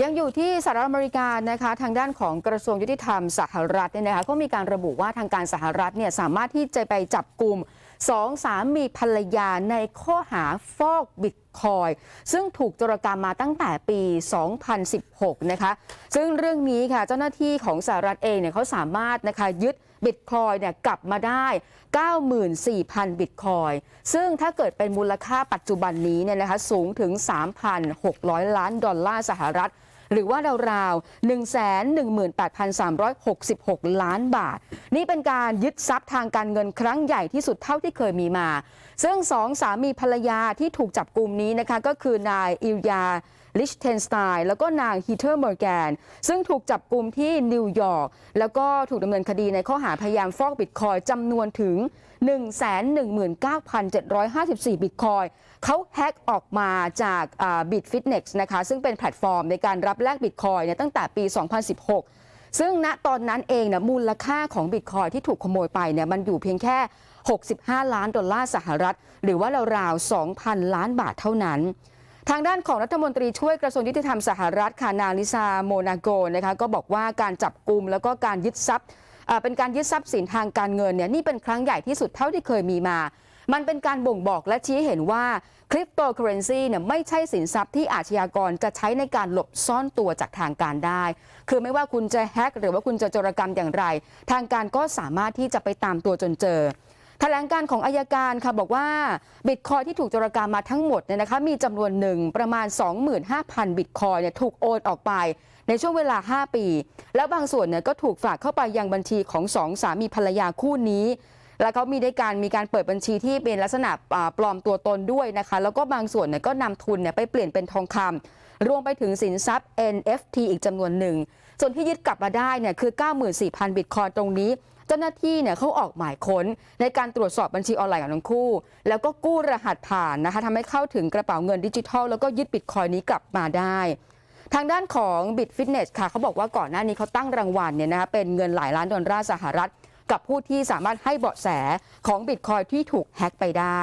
ยังอยู่ที่สหรัฐอเมริกานะคะทางด้านของกระทรวงยุติธรรมสหรัฐเนี่ยนะคะก็มีการระบุว่าทางการสหรัฐเนี่ยสามารถที่จะไปจับกลุ่มสองสามีภรรยาในข้อหาฟอกบิต คอย ซึ่งถูกโจรกรรมมาตั้งแต่ปี 2016 นะคะ ซึ่งเรื่องนี้ค่ะเจ้าหน้าที่ของสหรัฐเองเนี่ยเขาสามารถนะคะยึดบิตคอยเนี่ยกลับมาได้ 94,000 บิตคอย ซึ่งถ้าเกิดเป็นมูลค่าปัจจุบันนี้เนี่ยนะคะสูงถึง 3,600 ล้านดอลลาร์สหรัฐ หรือว่าราวๆ 118,366 ล้านบาท นี่เป็นการยึดทรัพย์ทางการเงินครั้งใหญ่ที่สุดเท่าที่เคยมีมา ซึ่งสองสามีภรรยาที่ถูกจับกลุ่มนี้นะคะก็คือนายอิลยา ลิชเทนสไตน์แล้วก็นางฮีเทอร์เมอร์แกน ซึ่งถูกจับกลุ่มที่นิวยอร์กแล้วก็ถูกดำเนินคดีในข้อหาพยายามฟอกบิตคอยจำนวนถึง 119,754 บิตคอยเขาแฮกออกมาจากบิตฟิตเน็กนะคะซึ่งเป็นแพลตฟอร์มในการรับแลกบิตคอยเนี่ยตั้งแต่ปี 2016ซึ่งณตอนนั้นเองนะมูลค่าของบิตคอยที่ถูกขโมยไปเนี่ยมันอยู่เพียงแค่ 65 ล้านดอลลาร์สหรัฐ หรือว่าราวๆ 2,000 ล้านบาทเท่านั้น ทางด้านของรัฐมนตรีช่วยกระทรวงยุติธรรมสหรัฐค่ะนางลิซาโมนาโกนะคะก็บอกว่าการจับกลุ่มแล้วก็การยึดทรัพย์เป็นการยึดทรัพย์สินทางการเงินเนี่ยนี่เป็นครั้งใหญ่ที่สุดเท่าที่เคยมีมา มันเป็นการบ่งบอกและชี้เห็นว่าคริปโตเคอเรนซีเนี่ยไม่ใช่สินทรัพย์ที่อาชญากรจะใช้ในการหลบซ่อนตัวจากทางการได้ คือไม่ว่าคุณจะแฮกหรือว่าคุณจะโจรกรรมอย่างไร ทางการก็สามารถที่จะไปตามตัวจนเจอ แถลงการของอายการค่ะบอกว่าบิตคอยที่ถูกโจรกรรมมาทั้งหมดเนี่ยนะคะมีจำนวนหนึ่งประมาณ 25,000 บิตคอยเนี่ยถูกโอนออกไปในช่วงเวลา 5 ปี แล้วบางส่วนเนี่ยก็ถูกฝากเข้าไปยังบัญชีของสองสามีภรรยาคู่นี้ แล้วเขามีได้การมีการเปิดบัญชีที่เป็นลักษณะปลอมตัวตนด้วยนะคะ แล้วก็บางส่วนเนี่ยก็นำทุนเนี่ยไปเปลี่ยนเป็นทองคำรวมไปถึงสินทรัพย์ NFT อีกจำนวนหนึ่ง ส่วนที่ยึดกลับมาได้เนี่ยคือ 94,000 บิตคอยตรงนี้ เจ้าหน้าที่เนี่ยเขาออกหมายค้นในการตรวจสอบบัญชีออนไลน์ของทั้งคู่ แล้วก็กู้รหัสผ่านนะคะทำให้เข้าถึงกระเป๋าเงินดิจิทัล แล้วก็ยึดบิตคอยนี้กลับมาได้ทางด้านของ Bit Fitness ค่ะเขาบอกว่าก่อนหน้านี้เขาตั้งรางวัลเนี่ยนะคะเป็นเงินหลายล้านดอลลาร์สหรัฐ กับผู้ที่สามารถให้เบาะแสของบิตคอยที่ถูกแฮ็กไปได้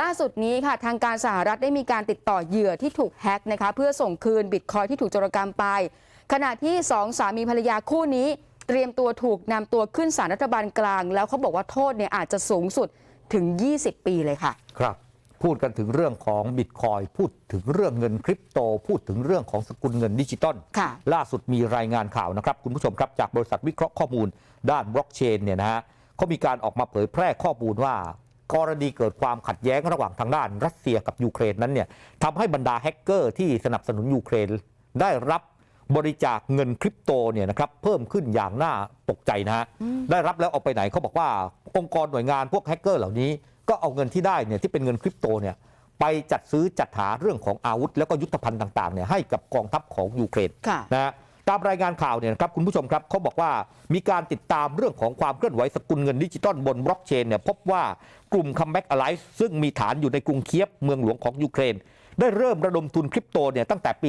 ล่าสุดนี้ค่ะทางการสหรัฐได้มีการติดต่อเหยื่อที่ถูกแฮ็กนะคะเพื่อส่งคืนบิตคอยที่ถูกโจรกรรมไป ขณะที่สองสามีภรรยาคู่นี้ เตรียมตัวถูกนำตัวขึ้นศาลรัฐบาลกลาง แล้วเขาบอกว่าโทษเนี่ยอาจจะสูงสุดถึง 20 ปีเลยค่ะ ครับ พูดกันถึงเรื่องของบิตคอยพูดถึงเรื่องเงินคริปโต พูดถึงเรื่องของสกุลเงินดิจิตอลค่ะ ล่าสุดมีรายงานข่าวนะครับ คุณผู้ชมครับ จากบริษัทวิเคราะห์ข้อมูล ด้านบล็อกเชนเนี่ยนะฮะเขามีการออกมาเผยแพร่ข้อมูลว่า กรณีเกิดความขัดแย้งระหว่างทางด้านรัสเซียกับยูเครนนั้นเนี่ยทำให้บรรดาแฮกเกอร์ที่สนับสนุนยูเครนได้รับ บริจาคเงินคริปโตเนี่ยนะครับเพิ่มขึ้นอย่างน่าตกใจนะฮะได้รับแล้วเอาไปไหนเขาบอกว่าองค์กรหน่วยงานพวกแฮกเกอร์เหล่านี้ก็เอาเงินที่ได้เนี่ยที่เป็นเงินคริปโตเนี่ยไปจัดซื้อจัดหาเรื่องของอาวุธ แล้วก็ยุทธภัณฑ์ต่างๆเนี่ยให้กับกองทัพของยูเครนค่ะนะฮะตามรายงานข่าวเนี่ยนะครับคุณผู้ชมครับเขาบอกว่ามีการติดตามเรื่องของความเคลื่อนไหวสกุลเงินดิจิตอลบนบล็อกเชนเนี่ยพบว่ากลุ่ม Comeback Alliance ซึ่งมีฐานอยู่ในกรุงเคียฟเมืองหลวงของยูเครน ได้เริ่มระดมทุนคริปโตเนี่ยตั้งแต่ปี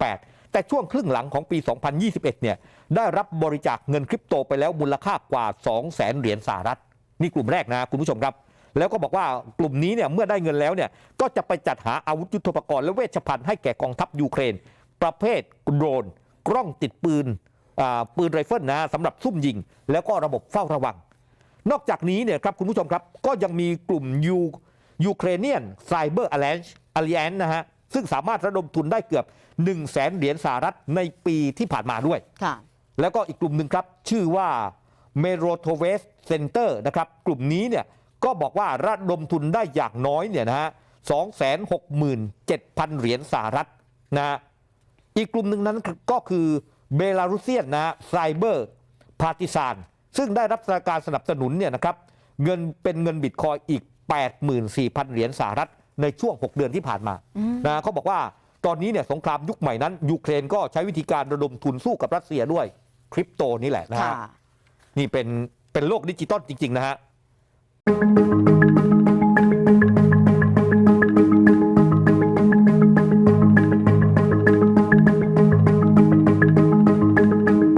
2018 แต่ช่วงครึ่งหลังของปี 2021 เนี่ยได้รับบริจาคเงินคริปโตไปแล้วมูลค่ากว่า 200,000 เหรียญสหรัฐ นี่กลุ่มแรกนะคุณผู้ชมครับ แล้วก็บอกว่ากลุ่มนี้เนี่ยเมื่อได้เงินแล้วเนี่ยก็จะไปจัดหาอาวุธยุทโธปกรณ์และเวชภัณฑ์ให้แก่กองทัพยูเครน ประเภทโดรน กล้องติดปืนปืนไรเฟิลนะสำหรับซุ่มยิง แล้วก็ระบบเฝ้าระวัง นอกจากนี้เนี่ยครับคุณผู้ชมครับก็ยังมีกลุ่มยูยูเครเนียนไซเบอร์อ l ลน c ์ อ l ล a n c e นะฮะซึ่งสามารถระดมทุนได้เกือบ 1 0 0 0 0แสนเหรียญสหรัฐในปีที่ผ่านมาด้วยค่ะแล้วก็อีกกลุ่มหนึ่งครับ ชื่อว่าเมโรโทเวสเซ็นเตอร์นะครับ กลุ่มนี้เนี่ยก็บอกว่าระดมทุนได้อย่างน้อยเนี่ยนะฮะ267,000เหรียญสหรัฐนะฮะอีกกลุ่มหนึ่งนั้นก็คือเบลารุเซียนนะฮะไซเบอร์พาติซานซึ่งได้รับการสนับสนุนเนี่ยนะครับเงินเป็นเงินบิตคอยอีก 84,000 เหรียญสหรัฐ ในช่วง 6 เดือนที่ผ่านมานะเขาบอกว่าตอนนี้เนี่ยสงครามยุคใหม่นั้น ยูเครนก็ใช้วิธีการระดมทุนสู้กับรัสเซียด้วยคริปโตนี่แหละนะค่ะฮะนี่เป็นเป็นโลกดิจิตอลจริง ๆ นะฮะ